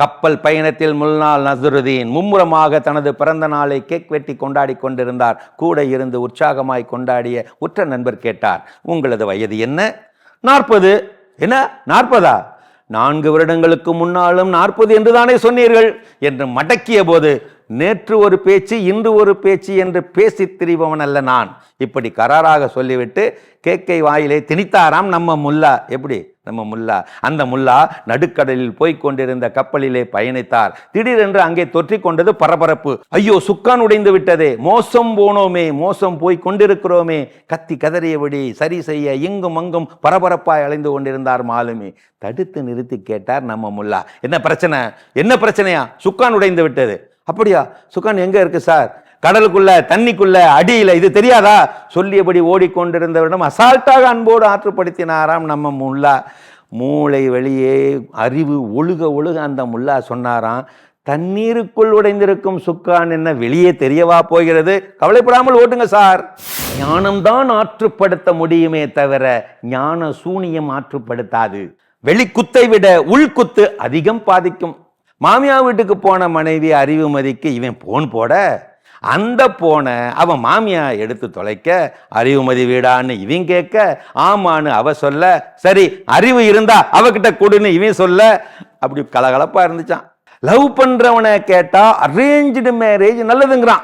கப்பல் பயணத்தில் முன்னாள் நசருதீன் மும்முரமாக தனது பிறந்த நாளை கேக் வெட்டி கொண்டாடி கொண்டிருந்தார். கூட இருந்து உற்சாகமாய் கொண்டாடிய உற்ற நண்பர் கேட்டார். உங்களது வயது என்ன? நாற்பது. என்ன? நாற்பதா? நான்கு வருடங்களுக்கு முன்னாலும் நாற்பது என்று தானே சொன்னீர்கள்? என்று மடக்கிய போது நேற்று ஒரு பேச்சு இன்று ஒரு பேச்சு என்று பேசித் திரிபவன் அல்ல நான். இப்படி கராராக சொல்லிவிட்டு கேக்கை வாயிலே திணித்தாராம் நம்ம முல்லா. எப்படி? நம்ம முல்லா. அந்த முல்லா நடுக்கடலில் போய்க் கொண்டிருந்த கப்பலிலே பயணித்தார். திடீரென்று அங்கே தொற்றிக் கொண்டது பரபரப்பு. ஐயோ சுக்கான் உடைந்து விட்டதே. மோசம் போனோமே மோசம் போய் கொண்டிருக்கிறோமே. கத்தி கதறியபடி சரி செய்ய இங்கும் அங்கும் பரபரப்பாய் அலைந்து கொண்டிருந்தார் மாலுமி. தடுத்து நிறுத்தி கேட்டார் நம்ம முல்லா. என்ன பிரச்சனை? என்ன பிரச்சனையா? சுக்கான் உடைந்து விட்டது. அப்படியா? சுக்கான் எங்க இருக்கு சார்? கடலுக்குள்ள தண்ணிக்குள்ள அடியில இது தெரியாதா? சொல்லியபடி ஓடிக்கொண்டிருந்தவரிடம் அசால்ட்டாக அன்போடு ஆற்றுப்படுத்தினாராம் நம்ம முல்லா. மூளை வெளியே அறிவு ஒழுக ஒழுக அந்த முல்லா சொன்னாராம். தண்ணீருக்குள் உடைந்திருக்கும் சுக்கான் என்ன வெளியே தெரியவா போகிறது? கவலைப்படாமல் ஓட்டுங்க சார். ஞானம்தான் ஆற்றுப்படுத்த முடியுமே தவிர ஞான சூனியம் ஆற்றுப்படுத்தாது. வெளிக்குத்தை விட உள்குத்து அதிகம் பாதிக்கும். மாமியா வீட்டுக்கு போன மனைவி அறிவுமதிக்கு இவன் போன் போட? அந்த போனை அவன் மாமியா எடுத்து தொலைக்க அறிவுமதி வீடான்னு இவன் கேட்க ஆமான்னு அவ சொல்ல சரி அறிவு இருந்தா அவகிட்ட கொடுன்னு இவன் சொல்ல அப்படி கலகலப்பா இருந்துச்சான் லவ் பண்றவனை கேட்டா அரேஞ்சு மேரேஜ் நல்லதுங்கிறான்.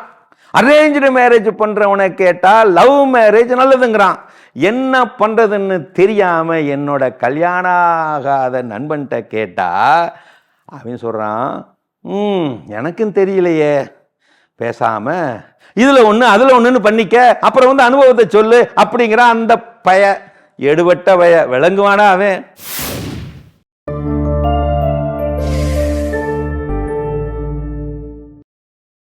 அரேஞ்சு மேரேஜ் பண்றவனை கேட்டா லவ் மேரேஜ் நல்லதுங்கிறான். என்ன பண்றதுன்னு தெரியாம என்னோட கல்யாணம் ஆகாத நண்பன்கிட்ட கேட்டா அவன் சொல்றான் ம் எனக்கும் தெரியலையே. பேசாமல் இதில் ஒன்று அதில் ஒன்றுன்னு பண்ணிக்க அப்புறம் வந்து அனுபவத்தை சொல்லு அப்படிங்கிற அந்த பய எடுபட்ட பய விளங்குவானா அவன்?